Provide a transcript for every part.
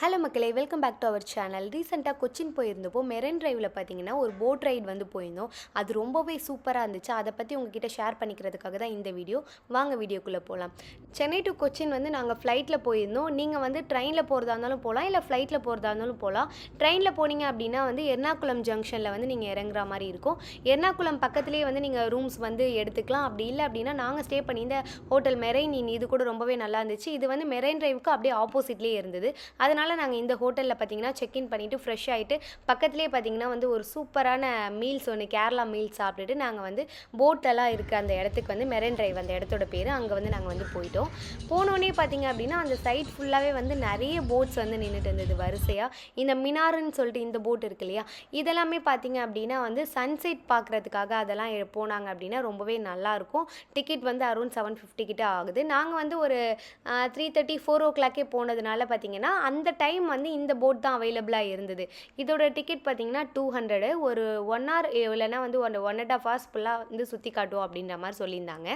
Hello மக்களே welcome back to our channel ரீசெண்டாக கொச்சின் போயிருந்தப்போ மெரன் டிரைவில் பார்த்தீங்கன்னா ஒரு போட் ரைடு வந்து போயிருந்தோம். அது ரொம்பவே சூப்பராக இருந்துச்சு. அதை பற்றி உங்ககிட்ட ஷேர் பண்ணிக்கிறதுக்காக தான் இந்த வீடியோ வாங்க வீடியோக்குள்ளே போகலாம் சென்னை டு கொச்சின் வந்து நாங்கள் ஃப்ளைட்டில் போயிருந்தோம். நீங்கள் வந்து ட்ரெயினில் போகிறதா இருந்தாலும் போகலாம் இல்லை ஃப்ளைட்டில் போகிறதா இருந்தாலும் போகலாம் ட்ரெயினில் போனீங்க அப்படின்னா வந்து எர்ணாகுளம் ஜங்ஷனில் வந்து நீங்கள் இறங்குற மாதிரி இருக்கும். எர்ணாகுளம் பக்கத்துலேயே வந்து நீங்கள் ரூம்ஸ் வந்து எடுத்துக்கலாம். அப்படி இல்லை அப்படின்னா நாங்கள் ஸ்டே பண்ணியிருந்த ஹோட்டல் மெரைன் இது கூட ரொம்பவே நல்லா இருந்துச்சு. இது வந்து மெரைன் ட்ரைவுக்கு அப்படியே ஆப்போசிட்லேயே இருந்தது. அதனால் நாங்கள் இந்த ஹோட்டலில் பார்த்தீங்கன்னா செக்இன் பண்ணிவிட்டு ஃப்ரெஷ் ஆகிட்டு பக்கத்துலேயே பார்த்தீங்கன்னா வந்து ஒரு சூப்பரான மீல்ஸ் ஒன்று கேரளா மீல்ஸ் சாப்பிட்டுட்டு நாங்கள் வந்து போட்டெல்லாம் இருக்க அந்த இடத்துக்கு வந்து மெரன் ட்ரைவ் அந்த இடத்தோட பேர். அங்கே வந்து நாங்கள் வந்து போயிட்டோம். போனோடனே பார்த்தீங்க அப்படின்னா அந்த சைட் ஃபுல்லாகவே வந்து நிறைய போட்ஸ் வந்து நின்றுட்டு இருந்தது வரிசையாக இந்த மினாருன்னு சொல்லிட்டு இந்த போட் இருக்கு இல்லையா? இதெல்லாமே பார்த்தீங்க அப்படின்னா வந்து சன்செட் பார்க்குறதுக்காக அதெல்லாம் போனாங்க அப்படின்னா ரொம்பவே நல்லாயிருக்கும் டிக்கெட் வந்து அரௌண்ட் செவன் ஃபிஃப்டி கிட்ட ஆகுது. நாங்கள் வந்து ஒரு த்ரீ தேர்ட்டி ஃபோர் ஓ கிளாக்கே போனதுனால பார்த்தீங்கன்னா அந்த டைம் வந்து இந்த போட் தான் அவைலபிளாக இருந்தது. இதோட டிக்கெட் பார்த்தீங்கன்னா டூ ஹண்ட்ரடு ஒரு ஒன் ஹவர் இல்லைன்னா வந்து one one and half hours ஃபுல்லாக வந்து சுற்றி காட்டுவோம் அப்படின்ற மாதிரி சொல்லியிருந்தாங்க.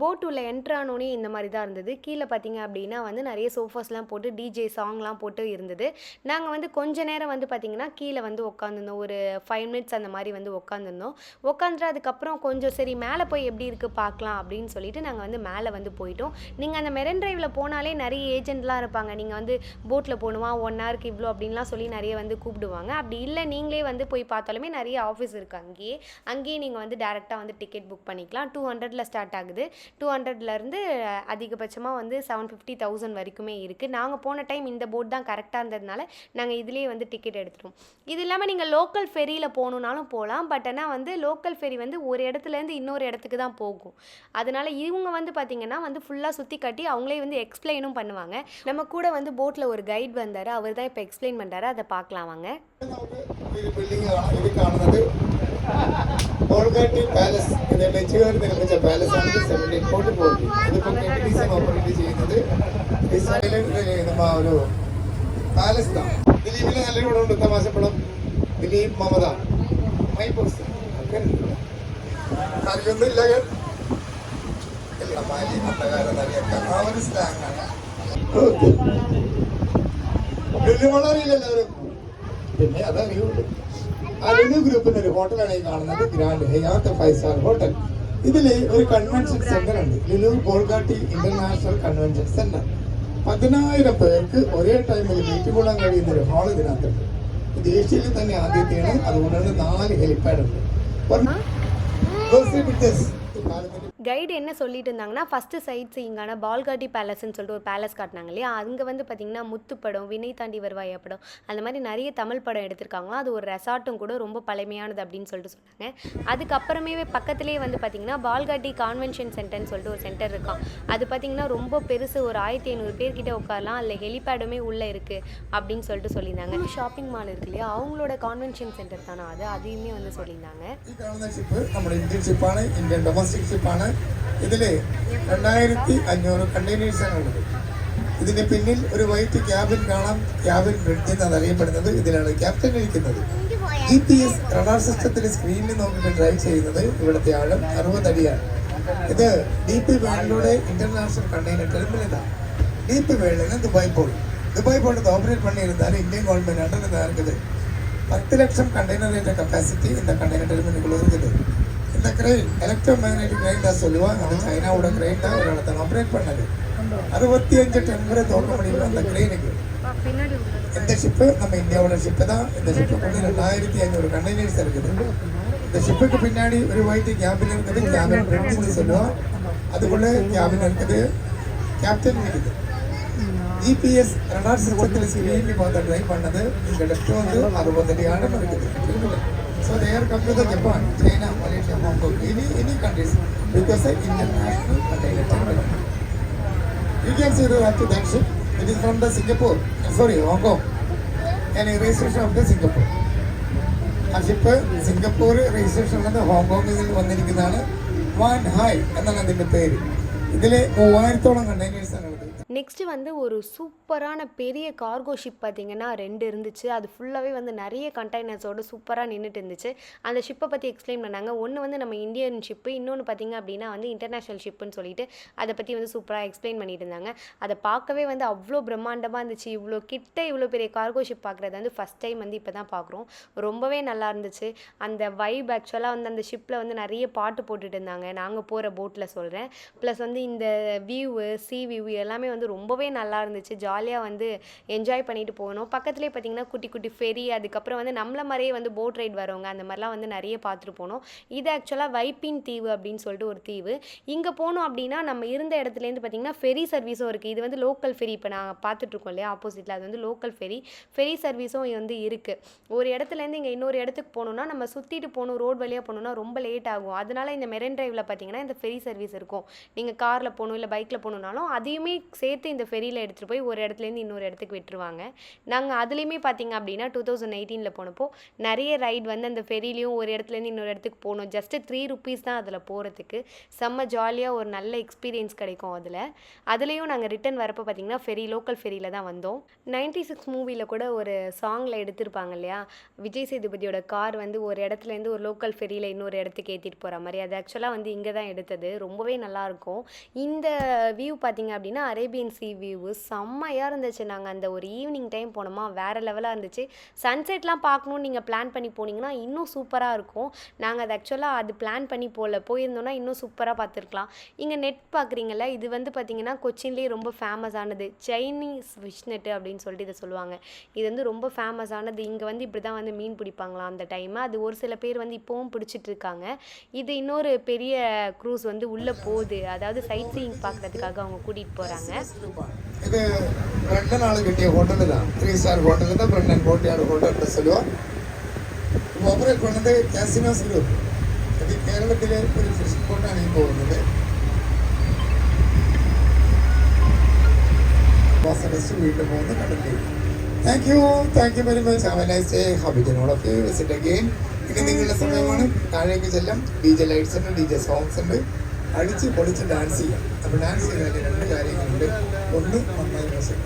போட் உள்ள என்ட்ரானோனே இந்த மாதிரி தான் இருந்தது. கீழே பார்த்தீங்க அப்படின்னா வந்து நிறைய சோஃபாஸ்லாம் போட்டு டிஜே சாங்லாம் போட்டு இருந்தது. நாங்கள் வந்து கொஞ்ச நேரம் வந்து பார்த்திங்கன்னா கீழே வந்து உட்காந்துருந்தோம் ஒரு ஃபைவ் மினிட்ஸ் அந்த மாதிரி வந்து உட்காந்துருந்தோம் உட்காந்துட்டு அதுக்கப்புறம் கொஞ்சம் சரி மேலே போய் எப்படி இருக்குது பார்க்கலாம் அப்படின்னு சொல்லிட்டு நாங்கள் வந்து மேலே வந்து போயிட்டோம். நீங்கள் அந்த மெரன் ட்ரைவில் போனாலே நிறைய ஏஜென்ட்லாம் இருப்பாங்க. நீங்கள் வந்து போட்டில் போகணுமா? ஒன் ஹவருக்கு இவ்வளோ அப்படின்லாம் சொல்லி நிறைய வந்து கூப்பிடுவாங்க. அப்படி இல்லை நீங்களே வந்து போய் பார்த்தாலுமே நிறைய ஆஃபீஸ் இருக்குது அங்கேயே. அங்கேயே நீங்கள் வந்து டேரெக்டாக வந்து டிக்கெட் புக் பண்ணிக்கலாம். டூ ஹண்ட்ரடில் ஸ்டார்ட் ஆகுது. டூ ஹண்ட்ரட்லேருந்து அதிகபட்சமாக வந்து செவன் ஃபிஃப்டி தௌசண்ட் வரைக்குமே இருக்குது நாங்கள் போன டைம் இந்த போட் தான் கரெக்டாக இருந்ததுனால நாங்கள் இதுலேயே வந்து டிக்கெட் எடுத்துட்டோம் இது இல்லாமல் நீங்கள் லோக்கல் ஃபெரியில் போகணுன்னாலும் போகலாம் பட் ஆனால் வந்து லோக்கல் ஃபெரி வந்து ஒரு இடத்துலேருந்து இன்னொரு இடத்துக்கு தான் போகும் அதனால இவங்க வந்து பார்த்திங்கன்னா வந்து ஃபுல்லாக சுற்றி கட்டி அவங்களே வந்து எக்ஸ்பிளைனும் பண்ணுவாங்க நம்ம கூட வந்து போட்டில் ஒரு கைட் வந்தார் அவர் தான் இப்போ எக்ஸ்பிளைன் பண்ணுறாரு அதை பார்க்கலாம் வாங்க ഈ ബിൽഡിംഗ് ഇത് കാണുന്നത് ബോൾഗാട്ടി പാലസ് മെച്ചുകാർ നിർമ്മിച്ച പാലസാണ് സിസ്റ്റമിൽ ഇപ്പോട്ട് പോകുന്നത് ഇതിപ്പോൾ കെട്ടിഡിസം ഓപ്പറേറ്റ് ചെയ്യുന്നത് ഇസ്രായേലിൽ ആ ഒരു പാലസ് தான் ദിലീപിന് നല്ല കൂടെ ഉണ്ട് തമാശപ്പടം ദിലീപ് മമത മൈ പേഴ്സൺ അറിയൊന്നുമില്ല ആ ഒരു സ്ലാങ്ങാണ് വലിയ വളരെ എല്ലാവരും പിന്നെ അതറിയുള്ളൂ. ആ ലുലു ഗ്രൂപ്പിന്റെ ഒരു ഹോട്ടലാണ് ഈ കാണുന്നത് grand Hyatt five star hotel ഇതിൽ ഒരു കൺവെൻഷൻ സെന്റർ ഉണ്ട് Lulu Bolgatty international convention centre പതിനായിരം പേർക്ക് ഒരേ ടൈമിൽ മീറ്റ് കൂടാൻ കഴിയുന്ന ഒരു ഹാൾ ഇതിനകത്തുണ്ട്. ഇത് ഏഷ്യയിൽ തന്നെ ആദ്യത്തെയാണ് അതുകൊണ്ടാണ് നാല് ഹെലിപ്പാഡ് ഉണ്ട് ഒരെണ്ണം- கைடு என்ன சொல்லிட்டு இருந்தாங்கன்னா ஃபஸ்ட்டு சைட் சீயிங்கான பால்காட்டி பேலஸ்ன்னு சொல்லிட்டு ஒரு பேலஸ் காட்டினாங்க இல்லையா? அங்கே வந்து பார்த்திங்கன்னா முத்துப்படம் வினை தாண்டி வருவாய படம் அந்த மாதிரி நிறைய தமிழ் படம் எடுத்திருக்காங்களா? அது ஒரு ரெசார்ட்டும் கூட ரொம்ப பழமையானது அப்படின்னு சொல்லிட்டு சொன்னாங்க. அதுக்கப்புறமே பக்கத்துலேயே வந்து பார்த்திங்கன்னா பால்காட்டி கான்வென்ஷன் சென்டர்னு சொல்லிட்டு ஒரு சென்டர் இருக்கான் அது பார்த்தீங்கன்னா ரொம்ப பெருசு ஒரு ஆயிரத்தி ஐநூறு பேர்கிட்ட உட்காரலாம். அதில் ஹெலிபேடுமே உள்ளே இருக்குது அப்படின்னு சொல்லிட்டு சொல்லியிருந்தாங்க. ஷாப்பிங் மால் இருக்கு இல்லையா? அவங்களோட கான்வென்ஷன் சென்டர் தானே அது? அதையுமே வந்து சொல்லியிருந்தாங்க. இந்தியன் ஷிப்பான இந்தியன் டொமஸ்டிக் ஷிப்பான ഇന്ത്യൻ ഡൊമസ്റ്റിക് ഷിപ്പാണ് ഇതില് രണ്ടായിരത്തി അഞ്ഞൂറ് കണ്ടെയ്നേഴ്സ് ആണ് ഉള്ളത് ഇതിന് പിന്നിൽ ഒരു വൈറ്റ് ക്യാബിൻ കാണാം ക്യാബിൻ ബ്രിഡ്ജ് എന്നാണ് അറിയപ്പെടുന്നത് ഇതിലാണ് ക്യാപ്റ്റൻ ഇരിക്കുന്നത് ജി പി എസ് റഡാർ സിസ്റ്റത്തിൽ സ്ക്രീനിൽ നോക്കിയിട്ട് ഡ്രൈവ് ചെയ്യുന്നത് ഇവിടുത്തെ ആഴം അറുപത് അടിയാണ് ഇത് ഡി പി വേൾഡിലൂടെ ഇന്റർനാഷണൽ കണ്ടെയ്നർ ടെർമിനലാണ് D P വേൾഡിന് Dubai port Dubai port operate பண்ணியிருந்தாரு இந்தியன் கவர்மெண்ட் அண்டர் இருக்குது பத்து லட்சம் கண்டெய்னர் ரேட் கெப்பாசிட்டி இந்த கண்டெய்னர் டெர்மினலுக்குள்ள இருக்குது இந்த கிரெயின் எலக்ட்ரோ மேக்னெட்டிக் கிரெயின் தான் சொல்லுவாங்க அந்த சைனாவோட கிரெயின் தான் ஒரு இடத்துல ஆப்ரேட் பண்ணது. அறுபத்தி அஞ்சு டன் வரை தோக்க முடியும் அந்த கிரெயினுக்கு இந்த ஷிப்பு நம்ம இந்தியாவோட ஷிப்பு தான். இந்த ஷிப்புக்குள்ள ரெண்டாயிரத்தி ஐநூறு கண்டெய்னர்ஸ் இருக்குது. இந்த ஷிப்புக்கு பின்னாடி ஒரு ஒயிட் கேபின் இருக்குது. கேபின் பிரிட்ஜ்னு சொல்லுவோம் அதுக்குள்ள கேபின் இருக்குது. கேப்டன் இருக்குது. ஜிபிஎஸ் ரெண்டாயிரத்தி சிஸ்டத்தில் ஸ்க்ரீனில் பார்த்து ட்ரை பண்ணது. இந்த லெஃப்ட் வந்து அறுபது So they are come to the Japan, China, Malaysia, Hong Kong, any, any countries because of international container terminal. You can see the actual that ship. It is from the Singapore, sorry, Hong Kong, Any registration of the Singapore. ആ ship Singapore registration ഉള്ളത് ഹോങ്കോങ്ങിൽ നിന്ന് വന്നിരിക്കുന്നതാണ് van hi എന്നാണ് അതിന്റെ പേര് ഇതിൽ മൂവായിരത്തോളം കണ്ടെയ്നേഴ്സാണ് next வந்து ஒரு சூப்பரான பெரிய கார்கோ ஷிப் பார்த்தீங்கன்னா ரெண்டு இருந்துச்சு. அது ஃபுல்லாகவே வந்து நிறைய கண்டெய்னர்ஸோடு சூப்பராக நின்றுட்டு இருந்துச்சு. அந்த ஷிப்பை பற்றி எக்ஸ்பிளைன் பண்ணாங்க. ஒன்று வந்து நம்ம இந்தியன் ஷிப்பு இன்னொன்று பார்த்தீங்க அப்படின்னா வந்து இன்டர்நேஷ்னல் ஷிப்புன்னு சொல்லிட்டு அதை பற்றி வந்து சூப்பராக எக்ஸ்பிளைன் பண்ணிட்டு இருந்தாங்க. அதை பார்க்கவே வந்து அவ்வளோ பிரம்மாண்டமாக இருந்துச்சு. இவ்வளோ கிட்ட இவ்வளோ பெரிய கார்கோ ஷிப் பார்க்குறது வந்து ஃபஸ்ட் டைம் வந்து இப்போ தான் பார்க்குறோம். ரொம்பவே நல்லா இருந்துச்சு. அந்த வைப் ஆக்சுவலாக வந்து அந்த ஷிப்பில் வந்து நிறைய பாட்டு போட்டுட்டு இருந்தாங்க. நாங்கள் போகிற போட்டில் சொல்கிறேன் ப்ளஸ் வந்து இந்த வியூவு சி வியூ எல்லாமே வந்து ரொம்பவே நல்லா இருந்துச்சு. ஜாலியாக வந்து என்ஜாய் பண்ணிட்டு போகணும் பக்கத்துலேயே பார்த்தீங்கன்னா குட்டி குட்டி ஃபெரி அதுக்கப்புறம் வந்து நம்மள மாதிரியே வந்து போட் ரைட் வரவங்க அந்த மாதிரிலாம் வந்து நிறைய பார்த்துட்டு போனோம். இது ஆக்சுவலாக வைப்பின் தீவு அப்படின்னு சொல்லிட்டு ஒரு தீவு. இங்கே போனோம் அப்படின்னா நம்ம இருந்த இடத்துலேருந்து பார்த்தீங்கன்னா ஃபெரி சர்வீஸும் இருக்குது இது வந்து லோக்கல் ஃபெரி இப்போ நாங்கள் பார்த்துட்ருக்கோம் இல்லையா? ஆப்போசிட்டில் அது வந்து லோக்கல் ஃபெரி ஃபெரி சர்வீஸும் வந்து இருக்குது ஒரு இடத்துலேருந்து இங்கே இன்னொரு இடத்துக்கு போகணுன்னா நம்ம சுற்றிட்டு போகணும் ரோடு வழியாக போகணுன்னா ரொம்ப லேட் ஆகும். அதனால் இந்த மெரன் டிரைவில் பார்த்தீங்கன்னா இந்த ஃபெரி சர்வீஸ் இருக்கும். நீங்கள் காரில் போகணும் இல்லை பைக்கில் போகணுன்னாலும் அதையுமே சேர்த்து இந்த ஃபெரியில் எடுத்துகிட்டு போய் ஒரு இடத்துலேருந்து இன்னொரு இடத்துக்கு விட்டுருவாங்க. நாங்கள் அதுலேயுமே பார்த்தீங்க அப்படின்னா டூ தௌசண்ட் எயிட்டீனில் போனப்போ நிறைய ரைட் வந்து அந்த ஃபெரிலையும் ஒரு இடத்துலேருந்து இன்னொரு இடத்துக்கு போகணும் ஜஸ்ட்டு த்ரீ ருபீஸ் தான் அதில் போகிறதுக்கு செம்ம ஜாலியாக ஒரு நல்ல எக்ஸ்பீரியன்ஸ் கிடைக்கும் அதில். அதுலேயும் நாங்கள் ரிட்டன் வரப்போ பார்த்தீங்கன்னா ஃபெரி லோக்கல் ஃபெரியில் தான் வந்தோம். நைன்டி சிக்ஸ் மூவியில் கூட ஒரு சாங்கில் எடுத்திருப்பாங்க இல்லையா? விஜய் சேதுபதியோட கார் வந்து ஒரு இடத்துலேருந்து ஒரு லோக்கல் ஃபெரியில் இன்னொரு இடத்துக்கு ஏற்றிட்டு போகிற மாதிரி. அது ஆக்சுவலாக வந்து இங்கே தான் எடுத்தது. ரொம்பவே நல்லாயிருக்கும் இந்த வியூ பார்த்தீங்க அப்படின்னா அரேபியன் சி வியூவு செம்மையாக இருந்துச்சு. நாங்கள் அந்த ஒரு ஈவினிங் டைம் போனோமா வேறு லெவலாக இருந்துச்சு. சன்செட்லாம் பார்க்கணுன்னு நீங்கள் பிளான் பண்ணி போனீங்கன்னா இன்னும் சூப்பராக இருக்கும். நாங்கள் அது ஆக்சுவலாக அது பிளான் பண்ணி போகல போயிருந்தோன்னா இன்னும் சூப்பராக பார்த்துருக்கலாம். இங்கே நெட் பார்க்குறீங்கள இது வந்து பார்த்தீங்கன்னா கொச்சின்லேயே ரொம்ப ஃபேமஸானது சைனீஸ் ஃபிஷ் நெட்டு அப்படின்னு சொல்லிட்டு இதை சொல்லுவாங்க. இது வந்து ரொம்ப ஃபேமஸானது இங்கே வந்து இப்படி தான் வந்து மீன் பிடிப்பாங்களாம் அந்த டைம் அது ஒரு சில பேர் வந்து இப்போவும் பிடிச்சிட்டு இருக்காங்க. இது இன்னொரு பெரிய க்ரூஸ் வந்து உள்ளே போகுது. அதாவது சைட் சீயிங் பார்க்குறதுக்காக அவங்க கூட்டிகிட்டு போகிறாங்க இது ரெண்டு நாள் கட்டிய ஹோட்டலு தான் த்ரீ ஸ்டார் ஹோட்டலு தான் பிரண்ணன் கோட்டையார் ஹோட்டல்னு சொல்லுவோம் இப்போ ഓപ്പറേറ്റ് പണിത് കാസിനോസ് ഗ്രൂപ്പ് അത് കേരളത്തിലെ ഒരു ഫിഷ് ബോട്ടാണ് ഈ പോകുന്നത് വാസനസ് വീണ്ടും പോകുന്ന കടലിലേക്ക് thank you thank you very much have a nice day ഹാബിറ്റിനോടൊക്കെ visit again ഇനി നിങ്ങളുടെ സമയമാണ് താഴേക്ക് ചെല്ലാം ഡി ജെ ലൈറ്റ്സ് ഉണ്ട് ഡി ജെ സോങ്സ് ഉണ്ട് അടിച്ച് പൊളിച്ച് ഡാൻസ് ചെയ്യാം. അപ്പോൾ ഡാൻസ് ചെയ്യുന്നതിന് രണ്ട് കാര്യങ്ങളുണ്ട്. ഒന്ന് നന്നായി മ്യൂസിക്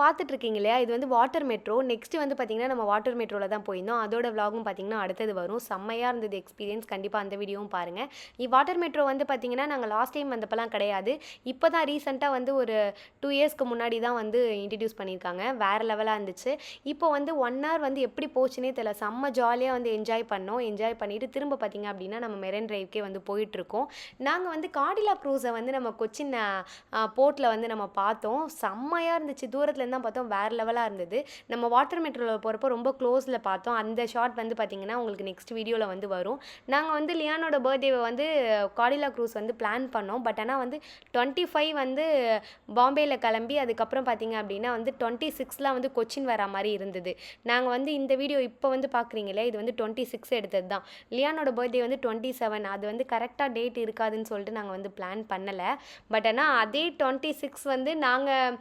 இப்போ பார்த்துட்டு இருக்கீங்க இல்லையா? இது வந்து வாட்டர் மெட்ரோ. நெக்ஸ்ட் வந்து பார்த்தீங்கன்னா நம்ம வாட்டர் மெட்ரோவில் தான் போயிருந்தோம். அதோட விலாகும் பார்த்தீங்கன்னா அடுத்தது வரும். செம்மையாக இருந்தது எக்ஸ்பீரியன்ஸ் கண்டிப்பாக அந்த வீடியோவும் பாருங்கள் இ வாட்டர் மெட்ரோ வந்து பார்த்தீங்கன்னா நாங்கள் லாஸ்ட் டைம் வந்தப்பெல்லாம் கிடையாது. இப்போ தான் ரீசெண்டாக வந்து ஒரு டூ இயர்ஸ்க்கு முன்னாடி தான் வந்து இன்ட்ரடியூஸ் பண்ணியிருக்காங்க. வேறு லெவலாக இருந்துச்சு. இப்போ வந்து ஒன் ஹவர் வந்து எப்படி போச்சுனே தெரியல. செம்ம ஜாலியாக வந்து என்ஜாய் பண்ணோம். என்ஜாய் பண்ணிவிட்டு திரும்ப பார்த்தீங்க அப்படின்னா நம்ம மெரன் டிரைவ்க்கே வந்து போயிட்டுருக்கோம். நாங்கள் வந்து காடிலா க்ரூஸை வந்து நம்ம கொச்சின் போர்ட்டில் வந்து நம்ம பார்த்தோம். செம்மையாக இருந்துச்சு. தூரத்தில் தான் பார்த்தோம். வேறு லெவலாக இருந்தது. நம்ம வாட்டர் மெட்ரோவில் போகிறப்போ ரொம்ப க்ளோஸில் பார்த்தோம். அந்த ஷாட் வந்து பார்த்திங்கன்னா உங்களுக்கு நெக்ஸ்ட் வீடியோவில் வந்து வரும். நாங்கள் வந்து லியானோட பர்த்டேவை வந்து காடிலா க்ரூஸ் வந்து பிளான் பண்ணோம். பட் ஆனால் வந்து டுவெண்ட்டி ஃபைவ் வந்து பாம்பேயில் கிளம்பி அதுக்கப்புறம் பார்த்தீங்க அப்படின்னா வந்து டுவெண்ட்டி சிக்ஸில் வந்து கொச்சின் வர மாதிரி இருந்தது. நாங்கள் வந்து இந்த வீடியோ இப்போ வந்து பார்க்குறீங்களே இது வந்து டுவெண்ட்டி சிக்ஸ் எடுத்தது தான். லியானோட பர்த்டே வந்து டுவெண்ட்டி செவன் அது வந்து கரெக்டாக டேட் இருக்காதுன்னு சொல்லிட்டு நாங்கள் வந்து பிளான் பண்ணலை. பட் ஆனால் அதே டுவெண்ட்டி சிக்ஸ் வந்து நாங்கள்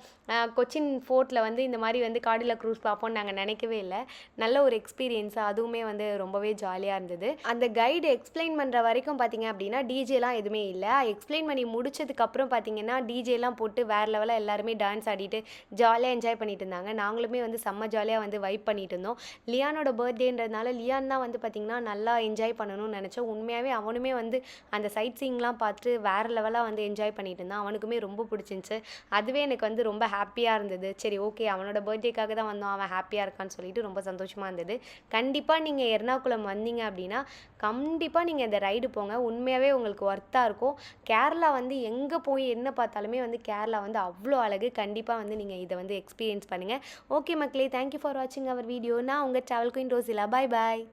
கொச்சின் ஃபோர் போட்டில் வந்து இந்த மாதிரி வந்து காடில் க்ரூஸ் பார்ப்போம்னு நாங்கள் நினைக்கவே இல்லை. நல்ல ஒரு எக்ஸ்பீரியன்ஸ் அதுவுமே வந்து ரொம்பவே ஜாலியாக இருந்தது. அந்த கைடு எக்ஸ்பிளைன் பண்ணுற வரைக்கும் பார்த்தீங்க அப்படின்னா டிஜேலாம் எதுவுமே இல்லை. எக்ஸ்பிளைன் பண்ணி முடிச்சதுக்கப்புறம் பார்த்தீங்கன்னா டிஜேலாம் போட்டு வேறு லெவலாக எல்லாருமே டான்ஸ் ஆடிட்டு ஜாலியாக என்ஜாய் பண்ணிட்டு இருந்தாங்க. நாங்களுமே வந்து செம்ம ஜாலியாக வந்து வைப் பண்ணிட்டு இருந்தோம். லியானோட பர்த்டேன்றதுனால லியான் தான் வந்து பார்த்திங்கன்னா நல்லா என்ஜாய் பண்ணணும்னு நினச்சோம். உண்மையாகவே அவனுமே வந்து அந்த சைட் சீங்லாம் பார்த்துட்டு வேறு லெவலாக வந்து என்ஜாய் பண்ணிட்டு இருந்தான். அவனுக்குமே ரொம்ப பிடிச்சிருந்துச்சு. அதுவே எனக்கு வந்து ரொம்ப ஹாப்பியாக இருந்தது. சரி ஓகே அவனோட பர்த்டேக்காக தான் வந்தோம் அவன் ஹாப்பியாக இருக்கான்னு சொல்லிட்டு ரொம்ப சந்தோஷமாக இருந்தது. கண்டிப்பாக நீங்கள் எர்ணாகுளம் வந்தீங்க அப்படின்னா கண்டிப்பாக நீங்கள் இந்த ரைடு போங்க. உண்மையாகவே உங்களுக்கு ஒர்த்தாக இருக்கும். கேரளா வந்து எங்கே போய் என்ன பார்த்தாலுமே வந்து கேரளா வந்து அவ்வளோ அழகு. கண்டிப்பாக வந்து நீங்கள் இதை வந்து எக்ஸ்பீரியன்ஸ் பண்ணுங்கள் ஓகே மக்களே தேங்க்யூ ஃபார் வாட்சிங் அவர் வீடியோ நான் உங்கள் ட்ராவல் குயின் ரோசிலா. பாய் பாய்